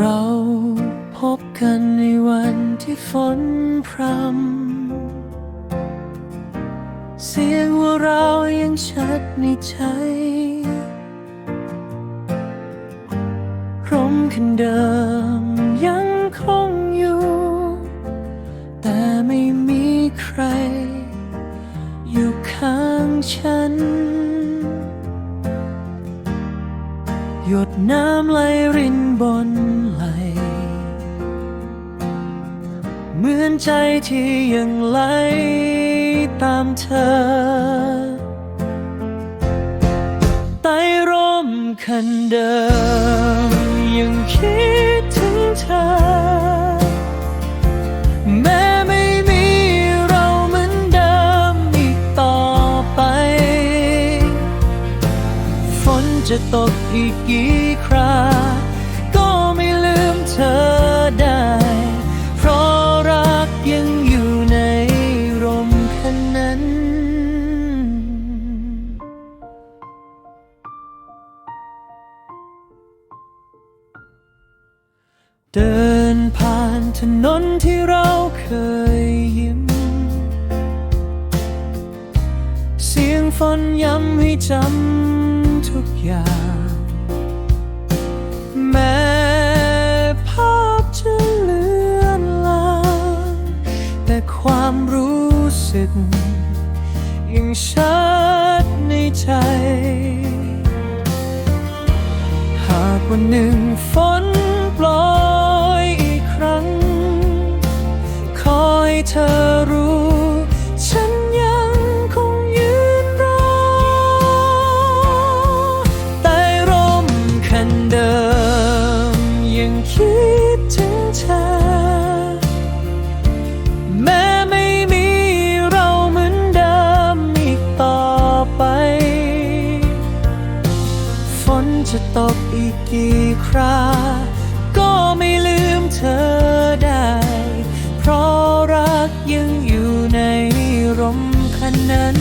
เราพบกันในวันที่ฝนพรำเสียงว่าเรายังชัดในใจร่มคันเดิมยังคงอยู่ แต่ไม่มีใคร อยู่ข้างฉัน หยดน้ำไหลรินบนไหล เหมือนใจที่ยังไหลตามเธอ ใต้ร่มคันเดิมยังคิดถึงเธอ จะตกอีกกี่ครา ก็ไม่ลืมเธอได้ เพราะรักยังอยู่ในรมคันนั้น เดินผ่านถนนที่เราเคยยิ้ม เสียงฝนย้ำให้จำ อย่าง แม้ภาพจะเลือนลางแต่ความรู้สึก ยังชัดในใจ หากวันหนึ่งฝนปล่อย กี่คราก็ไม่ลืมเธอได้ เพราะรักยังอยู่ในร่มคันนั้น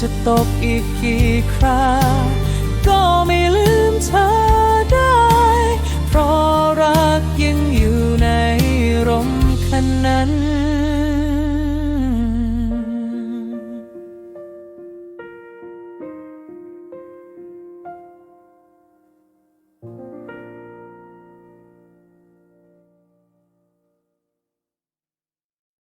จะตกอีกกี่ครา ก็ไม่ลืมเธอ